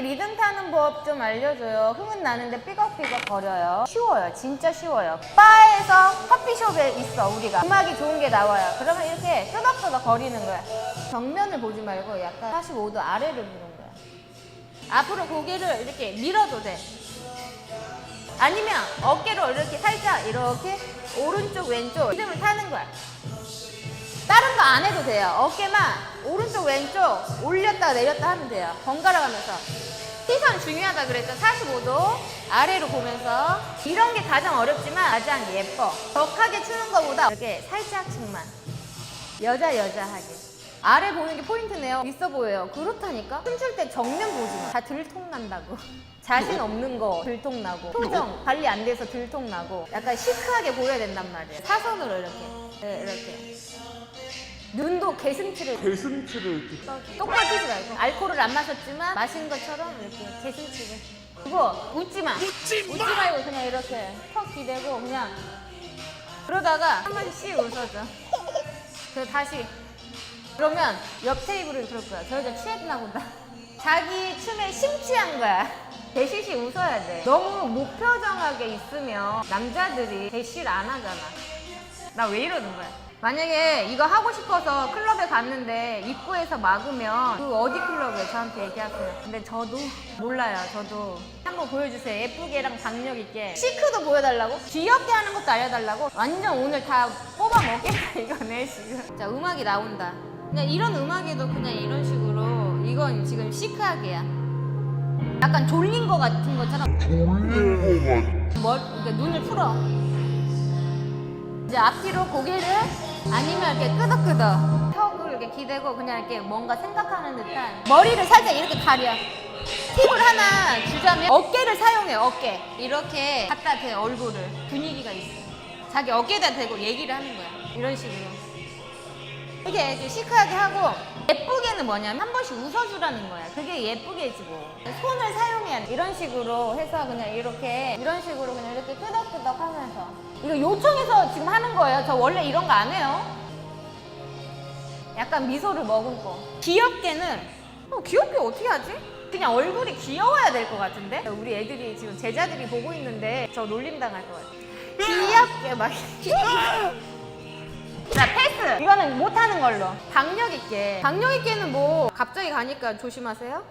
리듬 타는 법 좀 알려줘요. 흥은 나는데 삐걱삐걱 거려요. 쉬워요. 진짜 쉬워요. 바에서 커피숍에 있어, 우리가. 음악이 좋은 게 나와요. 그러면 이렇게 끄덕끄덕 거리는 거야. 정면을 보지 말고 약간 45도 아래를 보는 거야. 앞으로 고개를 이렇게 밀어도 돼. 아니면 어깨로 이렇게 살짝 이렇게 오른쪽 왼쪽 리듬을 타는 거야. 다른 거 안 해도 돼요. 어깨만 오른쪽 왼쪽 올렸다 내렸다 하면 돼요. 번갈아 가면서. 시선 중요하다 그랬죠. 45도 아래로 보면서 이런 게 가장 어렵지만 가장 예뻐. 격하게 추는 것보다 이렇게 살짝씩만 여자 여자하게. 아래 보는 게 포인트네요. 있어 보여요. 그렇다니까? 춤출 때 정면 보지 마. 다 들통 난다고. 자신 없는 거 들통 나고 표정 관리 안 돼서 들통 나고 약간 시크하게 보여야 된단 말이에요. 사선으로 이렇게 네, 이렇게 눈도 개슴치를 개슴치를 똑같이지 말고 알코올을 안 마셨지만 마신 것처럼 이렇게 개슴치를 그거 웃지 마. 웃지, 말고 그냥 이렇게 턱 기대고 그냥 그러다가 한 번씩 씩 웃어줘. 그리고 다시 그러면 옆 테이블을 그럴 거야. 저 여자 취했나 보다. 자기 춤에 심취한 거야. 대시시 웃어야 돼. 너무 무표정하게 있으면 남자들이 대시를 안 하잖아. 나 왜 이러는 거야? 만약에 이거 하고 싶어서 클럽에 갔는데 입구에서 막으면 그 어디 클럽에 저한테 얘기하세요. 근데 저도 몰라요. 저도 한번 보여주세요. 예쁘게랑 박력 있게 시크도 보여달라고? 귀엽게 하는 것도 알려달라고? 완전 오늘 다 뽑아 먹겠다 이거네 지금. 자 음악이 나온다. 그냥 이런 음악에도 그냥 이런 식으로 이건 지금 시크하게야. 약간 졸린 거 같은 것처럼 뭘 그러니까 눈을 풀어. 이제 앞뒤로 고개를 아니면 이렇게 끄덕끄덕. 턱을 이렇게 기대고 그냥 이렇게 뭔가 생각하는 듯한 머리를 살짝 이렇게 가려. 팁을 하나 주자면 어깨를 사용해 어깨. 이렇게 갖다 대 얼굴을. 분위기가 있어. 자기 어깨에다 대고 얘기를 하는 거야. 이런 식으로. 이렇게 시크하게 하고 예쁘게는 뭐냐면 한 번씩 웃어주라는 거야. 그게 예쁘게지 뭐. 손을 사용해야 돼. 이런 식으로 해서 그냥 이렇게 이런 식으로 그냥 이렇게 끄덕끄덕 하면서. 이거 요청해서 지금 하는 거예요. 저 원래 이런 거 안 해요. 약간 미소를 머금고. 귀엽게는 어, 귀엽게 어떻게 하지? 그냥 얼굴이 귀여워야 될 것 같은데? 우리 애들이 지금 제자들이 보고 있는데 저 놀림 당할 것 같아. 귀엽게 막 자 이거는 못하는 걸로. 박력 있게. 박력 있게는 뭐 갑자기 가니까 조심하세요